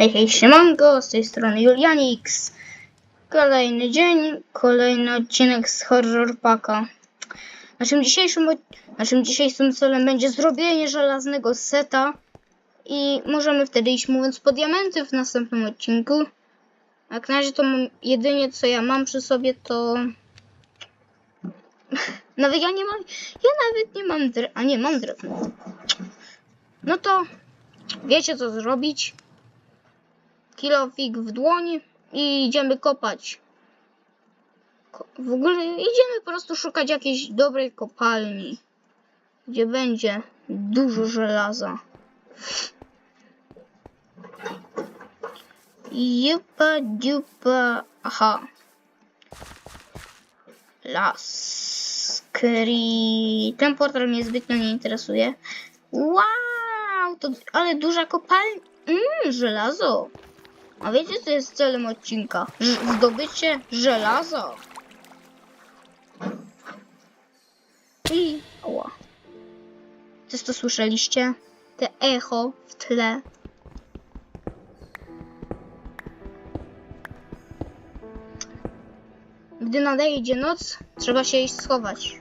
Hej, hej, siemanko, z tej strony Julianix. Kolejny dzień, kolejny odcinek z Horror Paka. Naszym dzisiejszym, naszym dzisiejszym celem będzie zrobienie żelaznego seta i możemy wtedy iść mówiąc po diamenty w następnym odcinku. Jak na razie to jedynie co ja mam przy sobie to... Nawet ja nie mam, ja nawet nie mam dre... a nie, mam drewno. No to wiecie co zrobić. Kilofik w dłoń i idziemy kopać. Ko- W ogóle idziemy po prostu szukać jakiejś dobrej kopalni, gdzie będzie dużo żelaza. Jupa, dupa, aha. Las. Kri. Ten portal mnie zbytnio nie interesuje. Wow, to ale duża kopalnia. Mmm, żelazo. A wiecie, co jest celem odcinka? Ż- zdobycie żelaza. I... Oła. Też to słyszeliście? Te echo w tle. Gdy nadejdzie noc, trzeba się iść schować.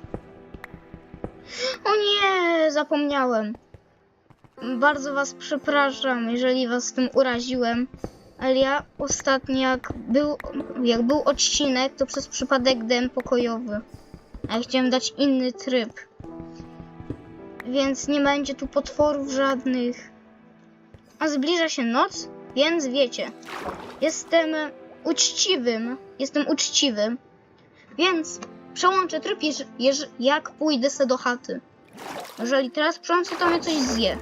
O nie, zapomniałem. Bardzo was przepraszam, jeżeli was tym uraziłem, ale ja ostatnio jak był, jak był odcinek, to przez przypadek dałem pokojowy. A ja chciałem dać inny tryb. Więc nie będzie tu potworów żadnych. A zbliża się noc, więc wiecie. Jestem uczciwym. Jestem uczciwy. Więc przełączę tryb, jeż, jeż, jak pójdę se do chaty. Jeżeli teraz przełączę, to mnie coś zje.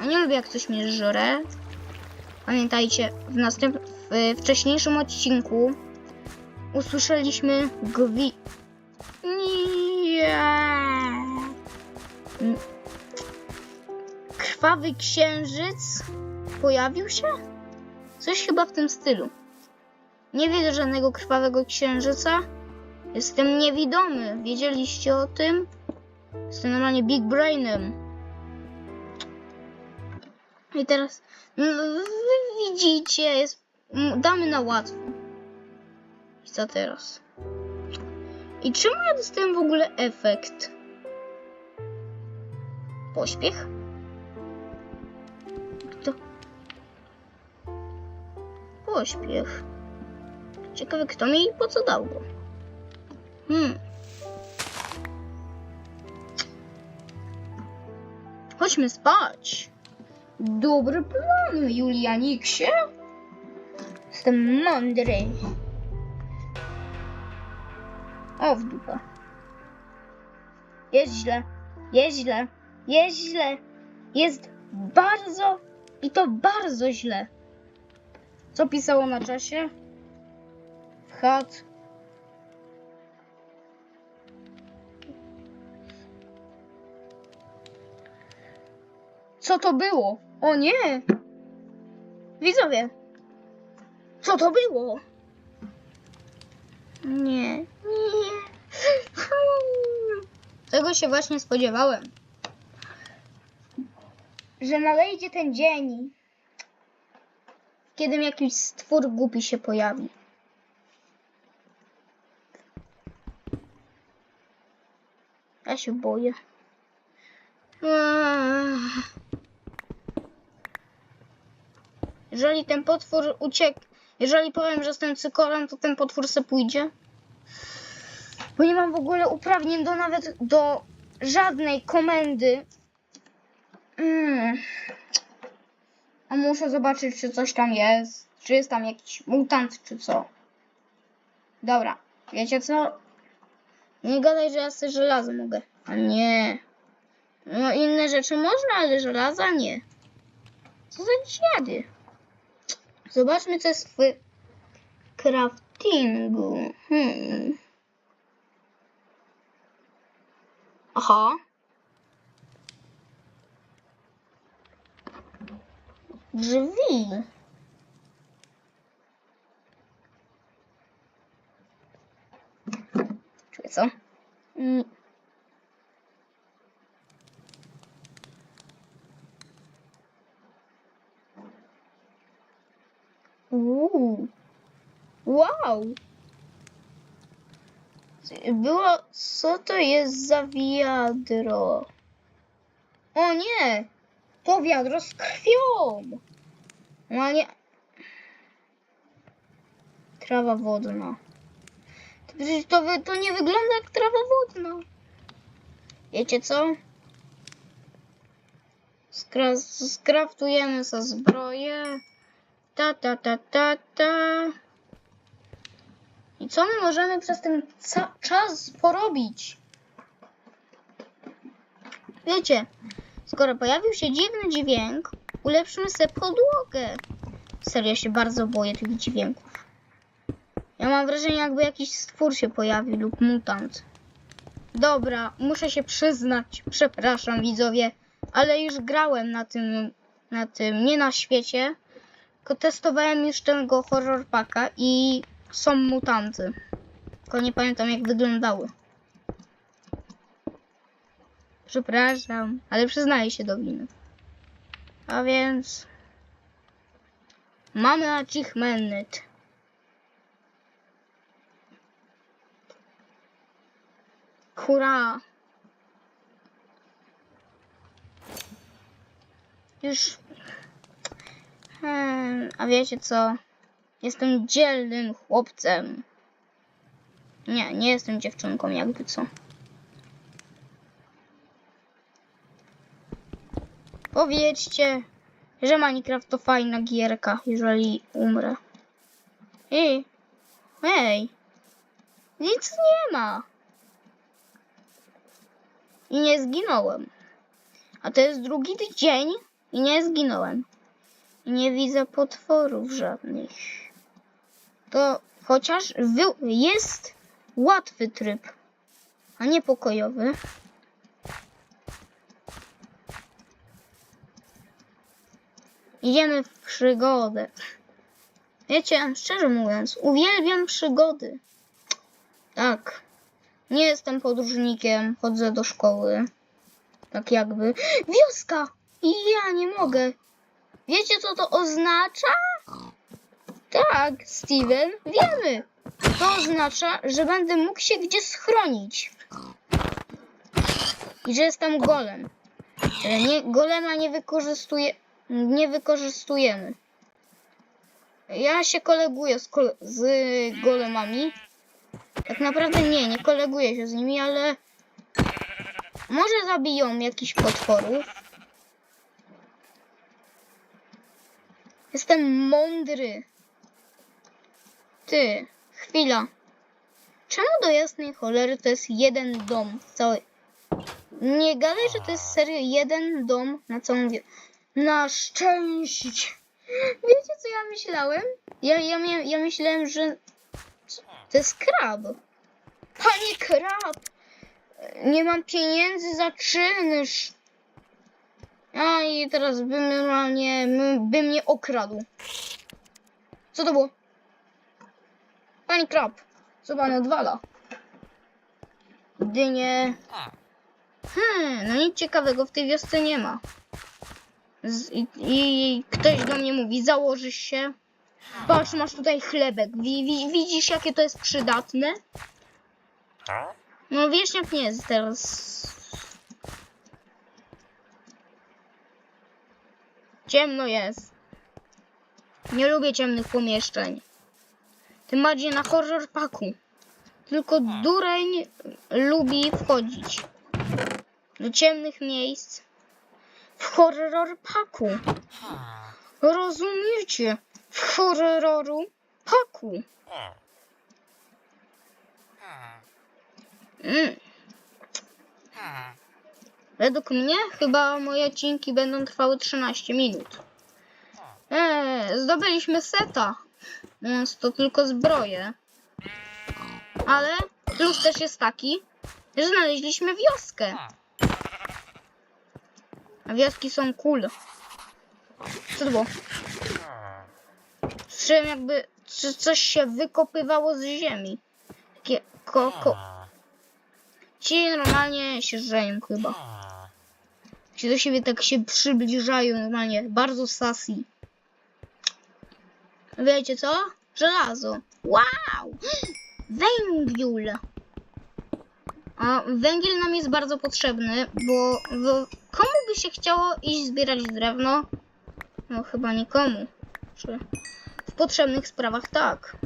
A nie lubię jak coś mnie żre. Pamiętajcie, w następ... w wcześniejszym odcinku usłyszeliśmy gwi... Nie. Krwawy księżyc pojawił się? Coś chyba w tym stylu. Nie widzę żadnego krwawego księżyca. Jestem niewidomy. Wiedzieliście o tym? Jestem normalnie big brainem. I teraz no, widzicie, jest, damy na łatwo. I co teraz? I czemu ja dostałem w ogóle efekt? Pośpiech? Kto? Pośpiech. Ciekawe kto mi i po co dał go. Hmm. Chodźmy spać. Dobry plan, Julianiksie. Jestem mądry. O, w dupę. Jest źle. Jest źle. Jest źle. Jest bardzo i to bardzo źle. Co pisało na czasie? Chat. Co to było? O nie! Widzowie! Co to było? Nie, nie. Tego się właśnie spodziewałem. Że nadejdzie ten dzień, kiedy jakiś stwór głupi się pojawi. Ja się boję. Eee. Jeżeli ten potwór uciekł, jeżeli powiem, że jestem cykorem, to ten potwór se pójdzie. Bo nie mam w ogóle uprawnień do nawet do żadnej komendy. Mm. A muszę zobaczyć, czy coś tam jest. Czy jest tam jakiś mutant, czy co. Dobra, wiecie co? Nie gadaj, że ja sobie żelazo mogę. A nie. No inne rzeczy można, ale żelaza nie. Co za dziady. Zobaczmy, co jest w craftingu. Hmm. Aha. Drzwi. Czuję co? Mm. Uuu. Wow. Było, co to jest za wiadro? O nie! To wiadro z krwią! No nie. Trawa wodna. To, to, to nie wygląda jak trawa wodna. Wiecie co? Skra skraftujemy za zbroję. Ta, ta, ta, ta, ta. I co my możemy przez ten czas porobić? Wiecie, skoro pojawił się dziwny dźwięk, ulepszymy sobie podłogę. Serio, się bardzo boję tych dźwięków. Ja mam wrażenie, jakby jakiś stwór się pojawił lub mutant. Dobra, muszę się przyznać, przepraszam widzowie, ale już grałem na tym, na tym, nie na świecie, testowałem już tego horror paka i są mutanty. Tylko nie pamiętam jak wyglądały. Przepraszam, ale przyznaję się do winy. A więc... Mamy achievement. Hurra! Już... Hmm, a wiecie co? Jestem dzielnym chłopcem. Nie, nie jestem dziewczynką, jakby co. Powiedzcie, że Minecraft to fajna gierka, jeżeli umrę. Ej, hej, nic nie ma. I nie zginąłem. A to jest drugi dzień i nie zginąłem. Nie widzę potworów żadnych. To chociaż jest łatwy tryb, a nie pokojowy. Idziemy w przygodę. Wiecie, szczerze mówiąc, uwielbiam przygody. Tak. Nie jestem podróżnikiem, chodzę do szkoły. Tak jakby. Wioska! Ja nie mogę. Wiecie, co to oznacza? Tak, Steven, wiemy. To oznacza, że będę mógł się gdzie schronić. I że jestem golem. Nie, golema nie wykorzystuje, nie wykorzystujemy. Ja się koleguję z, kole, z golemami. Tak naprawdę nie, nie koleguję się z nimi, ale może zabiją jakichś potworów. Jestem mądry. Ty, chwila. Czemu do jasnej cholery to jest jeden dom w całej... Nie gadaj, że to jest serio jeden dom na całą wie... Na szczęście. Wiecie, co ja myślałem? Ja, ja, ja myślałem, że to jest krab. Panie krab! Nie mam pieniędzy za czynsz. A i teraz by normalnie by mnie okradł. Co to było? Pani krab, co pan odwala? Dynie. Hmm, no nic ciekawego w tej wiosce nie ma. Z, i, I ktoś do mnie mówi, założysz się. Patrz, masz tutaj chlebek. Wi, wi, widzisz, jakie to jest przydatne? No wieśniak nie jest teraz. Ciemno jest. Nie lubię ciemnych pomieszczeń. Tym bardziej na horror paku. Tylko dureń lubi wchodzić do ciemnych miejsc w horror paku. Rozumiecie? W horroru paku. Mm. Według mnie chyba moje odcinki będą trwały 13 minut. Eee, zdobyliśmy seta. Więc to tylko zbroje. Ale plus też jest taki, że znaleźliśmy wioskę. A wioski są cool. Co to było? Słyszałem jakby coś się wykopywało z ziemi. Takie koko. Ci normalnie się żeją chyba. Ci do siebie tak się przybliżają normalnie. Bardzo sassy. Wiecie co? Żelazo. Wow! Węgiel. A węgiel nam jest bardzo potrzebny, bo w, komu by się chciało iść zbierać drewno? No chyba nikomu. Czy w potrzebnych sprawach tak.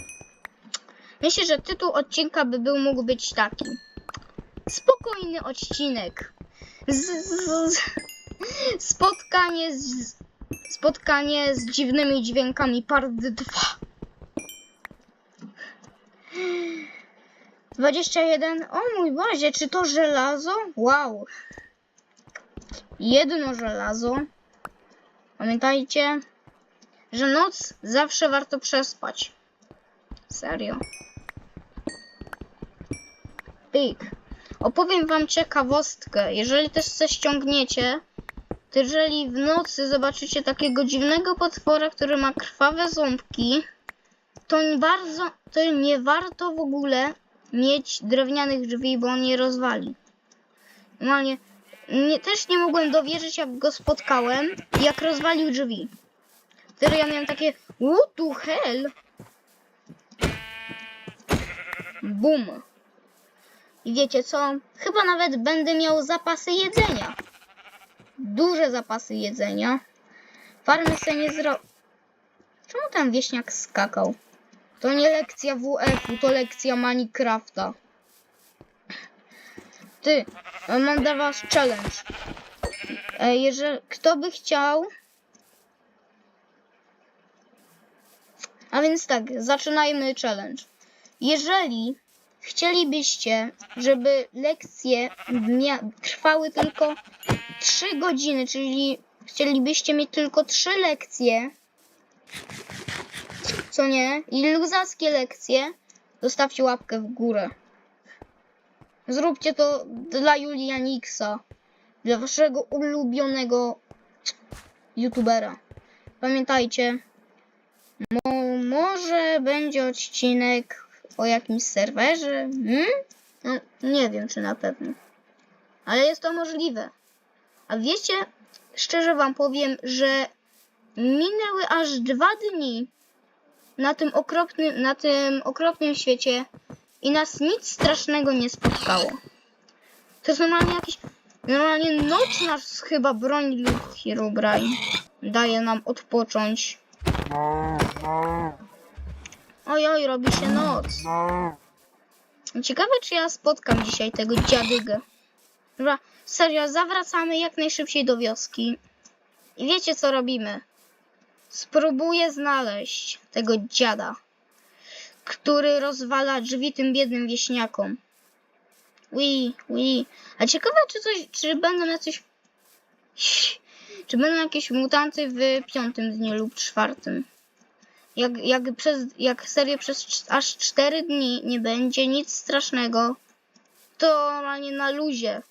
Myślę, że tytuł odcinka by był mógł być taki. Spokojny odcinek. Z, z, z, spotkanie z spotkanie z dziwnymi dźwiękami part 2. 21. O mój Boże, czy to żelazo? Wow. Jedno żelazo. Pamiętajcie, że noc zawsze warto przespać. Serio. Pyk. Opowiem wam ciekawostkę. Jeżeli też coś ściągniecie, to jeżeli w nocy zobaczycie takiego dziwnego potwora, który ma krwawe ząbki, to nie bardzo, to nie warto w ogóle mieć drewnianych drzwi, bo on je rozwali. Normalnie nie, też nie mogłem dowierzyć, jak go spotkałem jak rozwalił drzwi. Wtedy ja miałem takie what the hell? Bum. I wiecie co? Chyba nawet będę miał zapasy jedzenia. Duże zapasy jedzenia. Farmy se nie zro... Czemu tam wieśniak skakał? To nie lekcja WF-u, to lekcja Minecrafta. Ty, mam dla was challenge. E, Jeżeli kto by chciał. A więc tak, zaczynajmy challenge. Jeżeli chcielibyście, żeby lekcje mia- trwały tylko 3 godziny, czyli chcielibyście mieć tylko 3 lekcje, co nie, i luzackie lekcje, zostawcie łapkę w górę. Zróbcie to dla Julianiksa, dla waszego ulubionego youtubera. Pamiętajcie, mo może będzie odcinek o jakimś serwerze. Hmm? No, nie wiem, czy na pewno. Ale jest to możliwe. A wiecie, szczerze wam powiem, że minęły aż dwa dni na tym okropnym, na tym okropnym świecie i nas nic strasznego nie spotkało. To jest normalnie jakiś, normalnie noc nas chyba broni lub Herobrine. Daje nam odpocząć. Oj, oj, robi się noc. Ciekawe, czy ja spotkam dzisiaj tego dziadygę. Dobra, serio, zawracamy jak najszybciej do wioski. I wiecie, co robimy? Spróbuję znaleźć tego dziada, który rozwala drzwi tym biednym wieśniakom. Ui, ui. A ciekawe, czy coś, czy będą jacyś... Czy będą jakieś mutanty w piątym dniu lub czwartym? Jak, jak, przez, jak serio przez aż 4 dni nie będzie nic strasznego, to normalnie na luzie.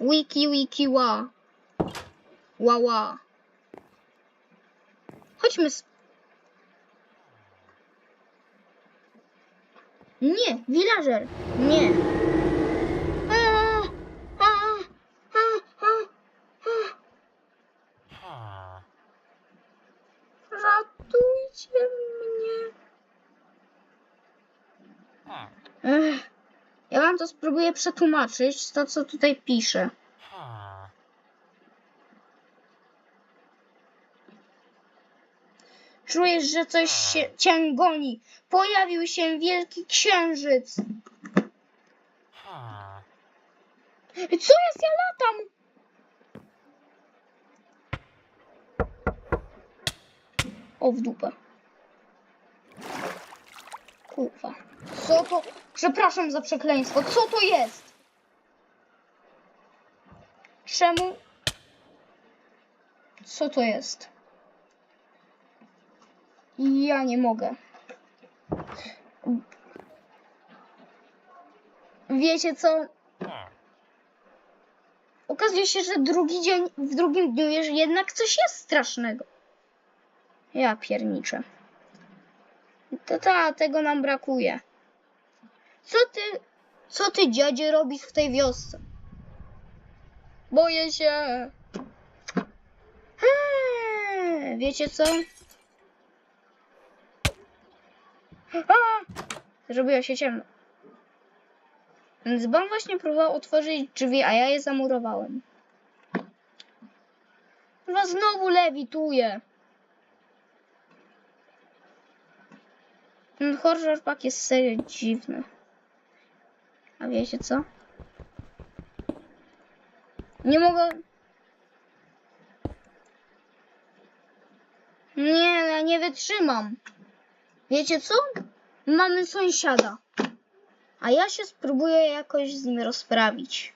Wiki, wiki, wa. Ła, ła. Chodźmy. Z... Nie, villager. Nie. A, a, a, a, a. Ratujcie mnie. Ech, ja wam spróbuję przetłumaczyć, to co tutaj pisze. Czujesz, że coś się, cię goni. Pojawił się wielki księżyc. Co jest? Ja latam. O, w dupę. Kurwa. Co to? Przepraszam za przekleństwo. Co to jest? Czemu? Co to jest? Ja nie mogę. Wiecie co? Okazuje się, że drugi dzień, w drugim dniu jest jednak coś jest strasznego. Ja pierniczę. To ta, tego nam brakuje. Co ty, co ty dziadzie robisz w tej wiosce? Boję się. Eee, wiecie co? A! Zrobiło się ciemno. Więc Ban właśnie próbował otworzyć drzwi, a ja je zamurowałem. Chyba znowu lewituje. Ten horror pack jest serio dziwny. A wiecie co? Nie mogę. Nie, ja nie wytrzymam. Wiecie co? Mamy sąsiada. A ja się spróbuję jakoś z nim rozprawić.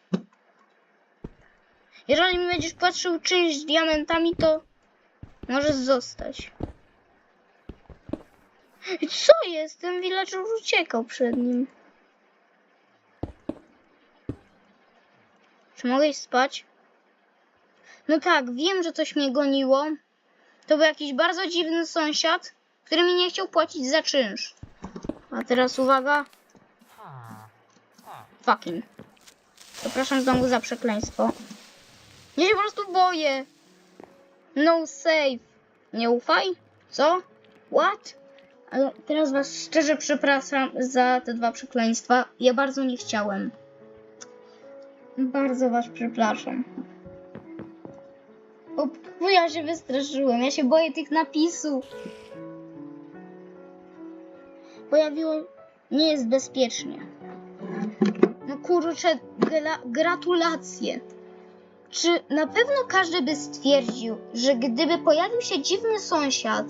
Jeżeli będziesz patrzył czymś z diamentami, to możesz zostać. Co jest? Ten villager uciekał przed nim. Czy mogę iść spać? No tak, wiem, że coś mnie goniło. To był jakiś bardzo dziwny sąsiad, który mi nie chciał płacić za czynsz. A teraz uwaga. Fucking. Przepraszam znowu za przekleństwo. Ja się po prostu boję. No save. Nie ufaj? Co? What? Ale teraz was szczerze przepraszam za te dwa przekleństwa. Ja bardzo nie chciałem. Bardzo was przepraszam. O, bo ja się wystraszyłem. Ja się boję tych napisów. Pojawiło... Nie jest bezpiecznie. No kurczę, gra gratulacje. Czy na pewno każdy by stwierdził, że gdyby pojawił się dziwny sąsiad,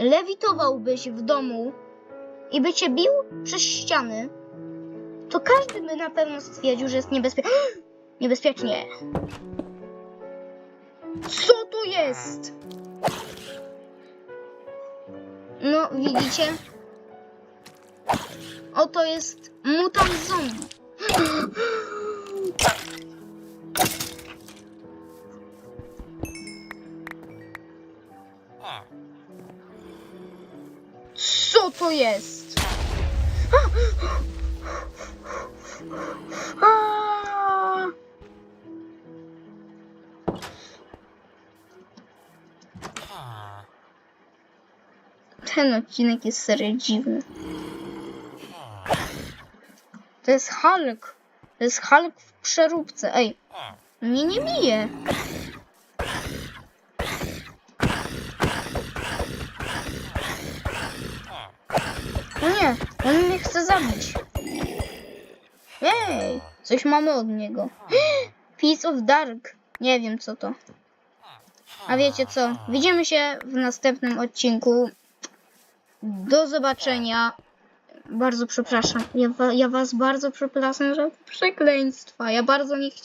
lewitowałbyś w domu i by cię bił przez ściany, to każdy by na pewno stwierdził, że jest niebezpiecznie. Niebezpiecznie. Co to jest? No, widzicie? Oto jest mutant zombie. jest? Ten odcinek jest serio dziwny. To jest Hulk. To jest Hulk w przeróbce. Ej, mnie nie bije. O nie, on mnie chce zabić. Coś mamy od niego. Piece of Dark. Nie wiem co to. A wiecie co? Widzimy się w następnym odcinku. Do zobaczenia. Bardzo przepraszam. Ja, ja was bardzo przepraszam za przekleństwa. Ja bardzo nie chciałam.